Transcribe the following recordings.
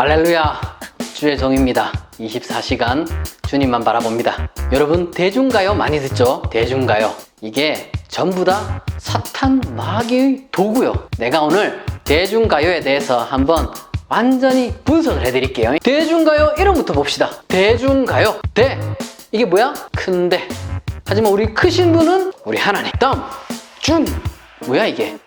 할렐루야. 주의 종입니다. 24시간 주님만 바라봅니다. 여러분 대중가요? 많이 듣죠? 대중가요. 이게 전부 다 사탄 마귀의 도구요. 내가 오늘 대중가요에 대해서 한번 완전히 분석을 해드릴게요. 대중가요 이름부터 봅시다. 대중가요. 대. 이게 뭐야? 큰대 하지만 우리 크신 분은 우리 하나님. 다음 중 뭐야 이게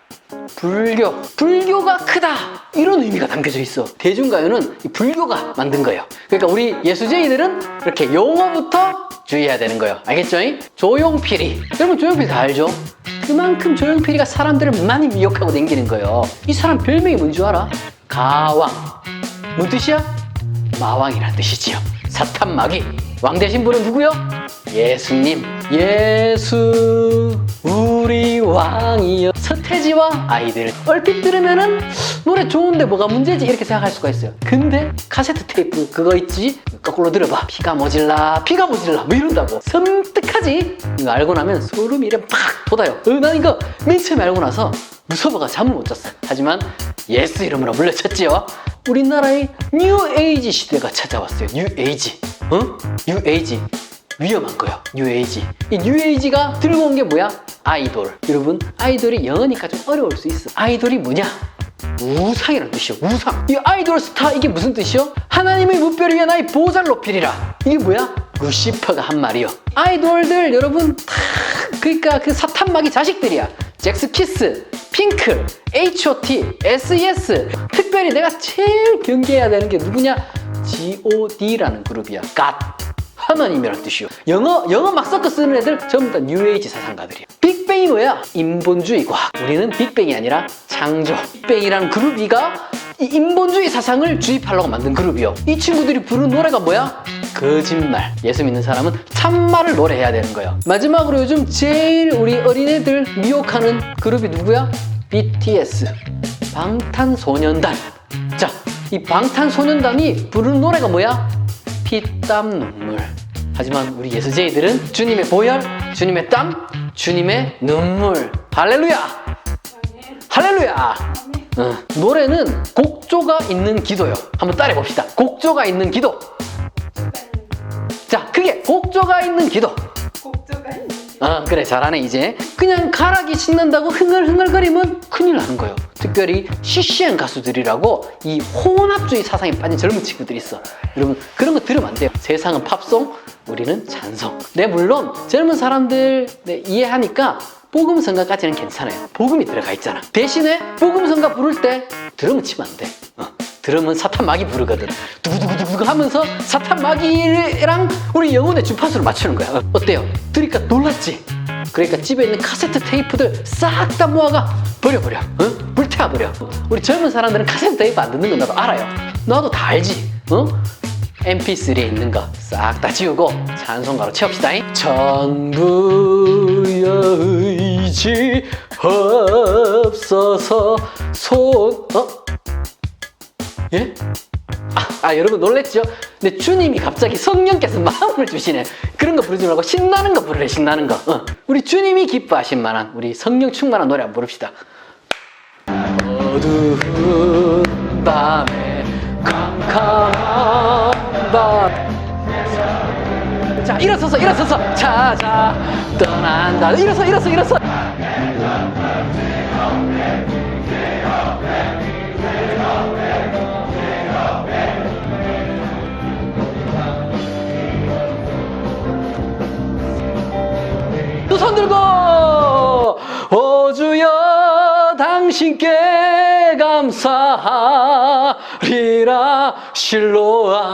불교. 불교가 크다. 이런 의미가 담겨져 있어. 대중가요는 이 불교가 만든 거예요. 그러니까 우리 예수쟁이들은 이렇게 용어부터 주의해야 되는 거예요. 알겠죠? 조용필이. 여러분 조용필 다 알죠? 그만큼 조용필이가 사람들을 많이 미혹하고 다니는 거예요. 이 사람 별명이 뭔 줄 알아? 가왕. 뭔 뜻이야? 마왕이란 뜻이지요. 사탄 마귀. 왕 되신 분은 누구요? 예수님. 예수 우리 왕이여. 서태지와 아이들. 얼핏 들으면은 노래 좋은데 뭐가 문제지 이렇게 생각할 수가 있어요. 근데 카세트 테이프 그거 있지? 거꾸로 들어봐. 피가 모질라, 피가 모질라 뭐 이런다고. 섬뜩하지? 이거 알고 나면 소름이 이래 팍 돋아요. 어, 난 이거 맨 처음에 알고 나서 무서워가 잠을 못 잤어. 하지만 예수 이름으로 물려쳤지요. 우리나라의 뉴 에이지 시대가 찾아왔어요. 뉴 에이지. 어? 뉴 에이지. 위험한 거예요. 뉴 에이지. 이 뉴 에이지가 들고 온 게 뭐야? 아이돌. 여러분, 아이돌이 영어니까 좀 어려울 수 있어. 아이돌이 뭐냐? 우상이라는 뜻이요. 우상. 이 아이돌 스타 이게 무슨 뜻이요? 하나님의 무별 위에 나의 보좌를 높이리라. 이게 뭐야? 루시퍼가 한 말이요. 아이돌들 여러분 다 그러니까 그 사탄마귀 자식들이야. 잭스키스, 핑크, H.O.T, S.E.S. 특별히 내가 제일 경계해야 되는 게 누구냐? G.O.D라는 그룹이야. God. 하나님이란 뜻이요. 영어 영어 막 섞어 쓰는 애들 전부 다 뉴에이지 사상가들이야. 빅뱅이 뭐야? 인본주의 과학. 우리는 빅뱅이 아니라 창조. 빅뱅이라는 그룹이가 이 인본주의 사상을 주입하려고 만든 그룹이요. 이 친구들이 부른 노래가 뭐야? 거짓말. 예수 믿는 사람은 참말을 노래해야 되는 거예요. 마지막으로 요즘 제일 우리 어린애들 미혹하는 그룹이 누구야? BTS. 방탄소년단. 자, 이 방탄소년단이 부르는 노래가 뭐야? 피땀 눈물. 하지만 우리 예수제이들은 주님의 보혈, 주님의 땀, 주님의 눈물. 할렐루야! 할렐루야! 어, 노래는 곡조가 있는 기도요. 한번 따라해 봅시다. 곡조가 있는 기도. 자, 그게 곡조가 있는 기도. 곡조가 있는 아, 그래, 잘하네, 이제. 그냥 가락이 신난다고 흥얼흥얼거리면 큰일 나는 거예요. 특별히 CCN 가수들이라고 이 혼합주의 사상에 빠진 젊은 친구들이 있어. 여러분, 그런 거 들으면 안 돼요. 세상은 팝송, 우리는 찬송. 네, 물론 젊은 사람들 네, 이해하니까 복음 성가까지는 괜찮아요. 복음이 들어가 있잖아. 대신에 복음 성가 부를 때 드럼은 치면 안 돼. 어, 드럼은 사탄 마귀 부르거든. 두구두구두구 하면서 사탄 마귀랑 우리 영혼의 주파수를 맞추는 거야. 어, 어때요? 들으니까 놀랐지? 그러니까 집에 있는 카세트 테이프들 싹 다 모아가 버려버려. 어? 불태워버려. 우리 젊은 사람들은 카세트 테이프 안 듣는 건 나도 알아요. 나도 다 알지. 어? MP3에 있는 거 싹 다 지우고 찬송가로 채웁시다. 전부의 의지 없어서 손 어? 예? 아, 아, 여러분 놀랬죠? 근데 주님이 갑자기 성령께서 마음을 주시네. 그런 거 부르지 말고 신나는 거 부르래, 신나는 거. 어. 우리 주님이 기뻐하신 만한 우리 성령 충만한 노래 한번 부릅시다. 어두운 밤에 캄캄한 밤. 자, 일어서서, 일어서서 찾아 떠난다. 일어서, 일어서, 일어서. 손 들고. 오 주여 당신께 감사하리라. 실로암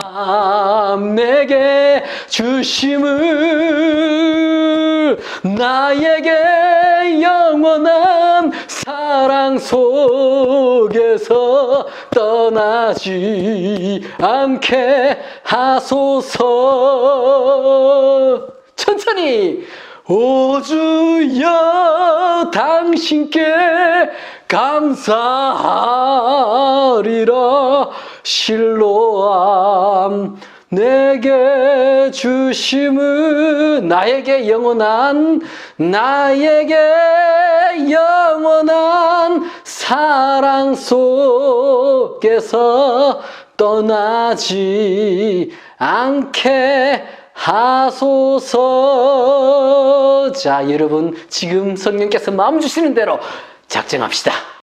내게 주심을 나에게 영원한 사랑 속에서 떠나지 않게 하소서. 천천히 오주여 당신께 감사하리라. 실로암 내게 주심은 나에게 영원한 나에게 영원한 사랑 속에서 떠나지 않게 하소서. 자, 여러분, 지금 성령께서 마음 주시는 대로 작정합시다.